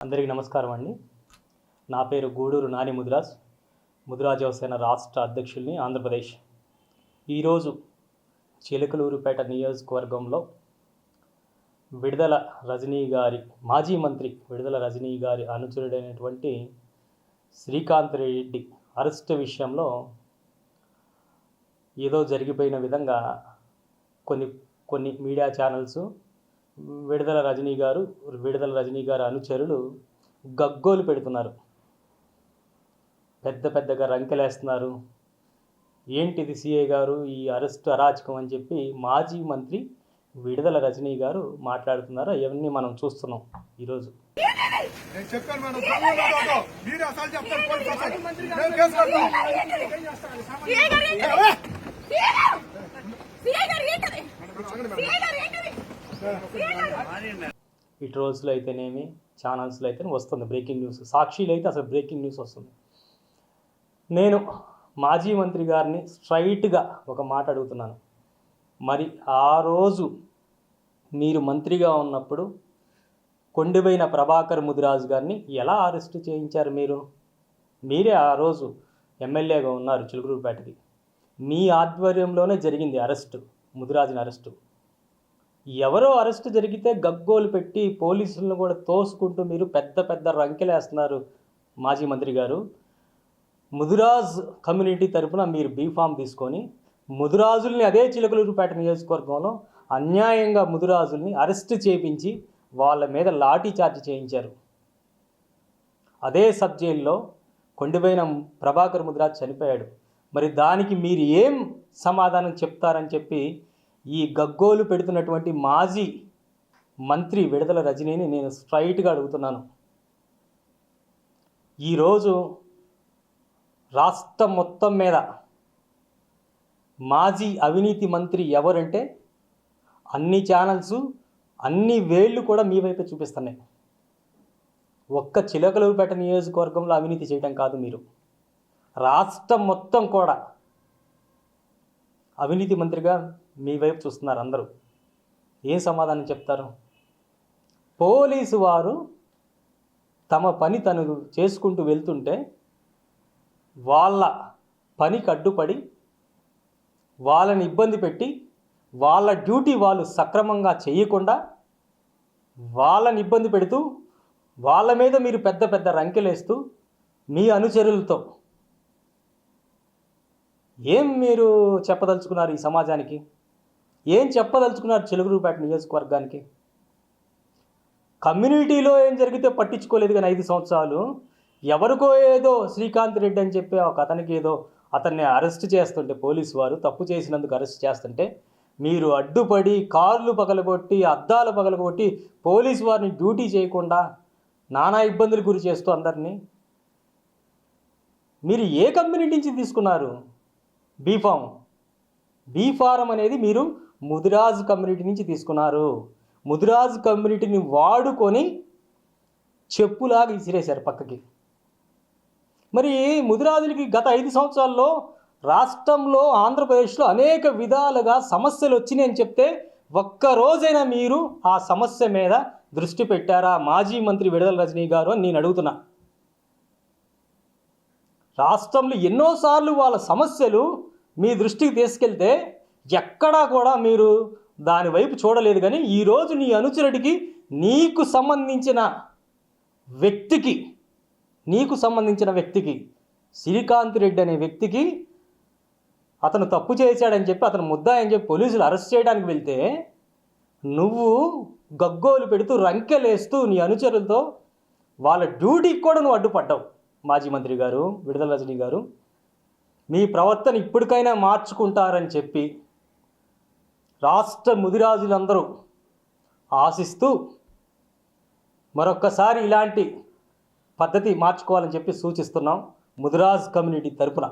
అందరికీ నమస్కారం అండి. నా పేరు గూడూరు నాని ముదిరాజ్ ముదిరాజ్ యువసేన రాష్ట్ర అధ్యక్షుల్ని ఆంధ్రప్రదేశ్. ఈరోజు చిలకలూరుపేట నియోజకవర్గంలో విడుదల రజనీ గారి మాజీ మంత్రి విడుదల రజనీ గారి అనుచరుడైనటువంటి శ్రీకాంత్ రెడ్డి అరెస్ట్ విషయంలో ఏదో జరిగిపోయిన విధంగా కొన్ని కొన్ని మీడియా ఛానల్స్ విడుదల రజనీ గారు విడుదల రజనీ గారు అనుచరులు గగ్గోలు పెడుతున్నారు. పెద్ద పెద్దగా రంకెలేస్తున్నారు. ఏంటిది సిఏ గారు ఈ అరెస్ట్ అరాచకం అని చెప్పి మాజీ మంత్రి విడుదల రజనీ గారు మాట్లాడుతున్నారు. అవన్నీ మనం చూస్తున్నాం ఈరోజు. నేను చెప్పాను మేడం. మీరు అసలు చెప్తారు పోలీస్ అసలు. మేము కేసు కడతాం. సీఏ గారు ఏంటది? సీఏ గారు! సీఏ గారు ఏంటది? సీఏ గారు ఏంటది? సీఏ గారు! ఈ ట్రోల్స్లో అయితేనేమి ఛానల్స్లో అయితే వస్తుంది. బ్రేకింగ్ న్యూస్ సాక్షిలో అయితే అసలు బ్రేకింగ్ న్యూస్ వస్తుంది. నేను మాజీ మంత్రి గారిని స్ట్రైట్గా ఒక మాట అడుగుతున్నాను. మరి ఆ రోజు మీరు మంత్రిగా ఉన్నప్పుడు కొండిపోయిన ప్రభాకర్ ముదిరాజు గారిని ఎలా అరెస్ట్ చేయించారు మీరు? మీరే ఆ రోజు ఎమ్మెల్యేగా ఉన్నారు చిలుకూరుపేటకి. మీ ఆధ్వర్యంలోనే జరిగింది అరెస్టు ముదిరాజుని అరెస్టు. ఎవరో అరెస్ట్ జరిగితే గగ్గోలు పెట్టి పోలీసులను కూడా తోసుకుంటూ మీరు పెద్ద పెద్ద రంకెలేస్తున్నారు మాజీ మంత్రి గారు. ముదిరాజ్ కమ్యూనిటీ తరపున మీరు బీఫామ్ తీసుకొని ముదిరాజుల్ని అదే చిలకలూరుపేట నియోజకవర్గంలో అన్యాయంగా ముదిరాజుల్ని అరెస్ట్ చేపించి వాళ్ళ మీద లాఠీ చార్జ్ చేయించారు. అదే సబ్ జైల్లో కొండిపోయిన ప్రభాకర్ ముదిరాజ్ చనిపోయాడు. మరి దానికి మీరు ఏం సమాధానం చెప్తారని చెప్పి ఈ గగ్గోలు పెడుతున్నటువంటి మాజీ మంత్రి విడుదల రజనీని నేను స్ట్రైట్గా అడుగుతున్నాను. ఈరోజు రాష్ట్రం మొత్తం మీద మాజీ అవినీతి మంత్రి ఎవరంటే అన్ని ఛానల్స్ అన్ని వేళ్ళు కూడా మీ వైపే చూపిస్తున్నాయి. ఒక్క చిలకలూరుపేట నియోజకవర్గంలో అవినీతి చేయడం కాదు మీరు. రాష్ట్రం మొత్తం కూడా అవినీతి మంత్రిగా మీ వైపు చూస్తున్నారు అందరూ. ఏం సమాధానం చెప్తారు? పోలీసు వారు తమ పని తను చేసుకుంటూ వెళ్తుంటే వాళ్ళ పనికి అడ్డుపడి వాళ్ళని ఇబ్బంది పెట్టి వాళ్ళ డ్యూటీ వాళ్ళు సక్రమంగా చేయకుండా వాళ్ళని ఇబ్బంది పెడుతూ వాళ్ళ మీద మీరు పెద్ద పెద్ద రంకెలేస్తూ మీ అనుచరులతో ఏం మీరు చెప్పదలుచుకున్నారు ఈ సమాజానికి? ఏం చెప్పదలుచుకున్నారు చిలుగురుపేట నియోజకవర్గానికి? కమ్యూనిటీలో ఏం జరిగితే పట్టించుకోలేదు కానీ ఐదు సంవత్సరాలు. ఎవరికో ఏదో శ్రీకాంత్ రెడ్డి అని చెప్పి ఒక అతనికి ఏదో అతన్ని అరెస్ట్ చేస్తుంటే పోలీసు వారు తప్పు చేసినందుకు అరెస్ట్ చేస్తుంటే మీరు అడ్డుపడి కార్లు పగలగొట్టి అద్దాలు పగలగొట్టి పోలీసు వారిని డ్యూటీ చేయకుండా నానా ఇబ్బందులు గురి చేస్తూ అందరినీ. మీరు ఏ కమ్యూనిటీ నుంచి తీసుకున్నారు? బీఫామ్ బీఫారం అనేది మీరు ముదిరాజ్ కమ్యూనిటీ నుంచి తీసుకున్నారు. ముదిరాజ్ కమ్యూనిటీని వాడుకొని చెప్పులాగా విసిరేశారు పక్కకి. మరి ముదిరాజులకి గత ఐదు సంవత్సరాల్లో రాష్ట్రంలో ఆంధ్రప్రదేశ్లో అనేక విధాలుగా సమస్యలు వచ్చినాయని చెప్తే ఒక్కరోజైనా మీరు ఆ సమస్య మీద దృష్టి పెట్టారా? మాజీ మంత్రి విడుదల రజనీ గారు అని నేను అడుగుతున్నా. రాష్ట్రంలో ఎన్నోసార్లు వాళ్ళ సమస్యలు మీ దృష్టికి తీసుకెళ్తే ఎక్కడా కూడా మీరు దాని వైపు చూడలేదు కానీ ఈరోజు నీ అనుచరుడికి నీకు సంబంధించిన వ్యక్తికి నీకు సంబంధించిన వ్యక్తికి శ్రీకాంత్ రెడ్డి అనే వ్యక్తికి అతను తప్పు చేశాడని చెప్పి అతను ముద్దాయని చెప్పి పోలీసులు అరెస్ట్ చేయడానికి వెళ్తే నువ్వు గగ్గోలు పెడుతూ రంకెలేస్తూ నీ అనుచరులతో వాళ్ళ డ్యూటీకి కూడా నువ్వు అడ్డుపడ్డావు. మాజీ మంత్రి గారు విడుదల రజనీ గారు మీ ప్రవర్తన ఇప్పటికైనా మార్చుకుంటారని చెప్పి రాష్ట్ర ముదిరాజులందరూ ఆశిస్తూ మరొక్కసారి ఇలాంటి పద్ధతి మార్చుకోవాలని చెప్పి సూచిస్తున్నాం ముదిరాజ్ కమ్యూనిటీ తరపున.